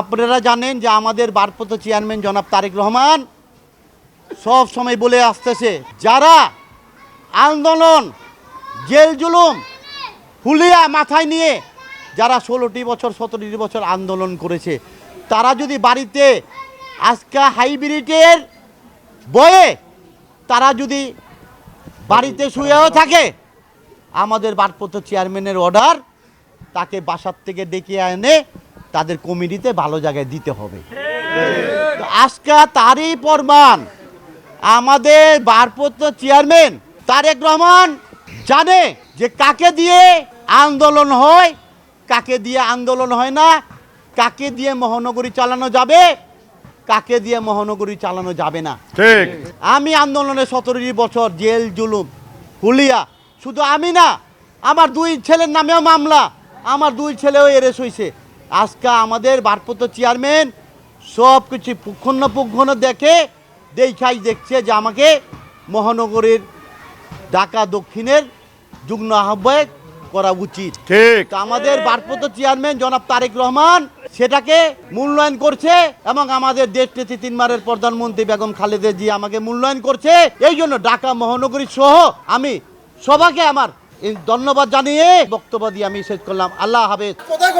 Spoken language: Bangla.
আপনারা জানেন যে আমাদের বারপত চেয়ারম্যান জনাব তারেক রহমান সব সময় বলে আসতেছে, যারা আন্দোলন, জেল জুলুম হুলিয়া মাথায় নিয়ে যারা ষোলোটি বছর, সতেরোটি বছর আন্দোলন করেছে, তারা যদি বাড়িতে আজকা হাইব্রিডের বয়ে তারা যদি বাড়িতে শুয়েও থাকে, আমাদের বারপত চেয়ারম্যানের অর্ডার তাকে বাসার থেকে ডেকে এনে তাদের কমিটিতে ভালো জায়গায় দিতে হবে। আজকে তারই প্রমাণ আমাদের বারপত্র চেয়ারম্যান তারেক রহমান জানে যে কাকে দিয়ে আন্দোলন হয় কাকে দিয়ে আন্দোলন হয় না কাকে দিয়ে মহানগরী চালানো যাবে কাকে দিয়ে মহানগরী চালানো যাবে না। ঠিক। আমি আন্দোলনে সতেরোটি বছর জেল জুলুম হুলিয়া শুধু আমি না আমার দুই ছেলের নামেও মামলা আমার দুই ছেলেও এরেস হয়েছে আজকে আমাদের ভারপ্রাপ্ত চেয়ারম্যান সব কিছু পুক্ষণ্য পুক্ষণ্য দেখে দেখাই দেখছে যে আমাকে মহানগরীর ঢাকা দক্ষিণের যুগ্ম আহ্বায়ক করা উচিত। ঠিক। আমাদের ভারপ্রাপ্ত চেয়ারম্যান জনাব তারেক রহমান সেটাকে মূল্যায়ন করছে এবং আমাদের দেশ নেত্রী তিনবারের প্রধানমন্ত্রী বেগম খালেদা জি আমাকে মূল্যায়ন করছে। এই জন্য ঢাকা মহানগরী সহ আমি সবাইকে আমার ধন্যবাদ জানিয়ে বক্তব্য দিয়ে আমি শেষ করলাম। আল্লাহ হাফেজ। কোথায়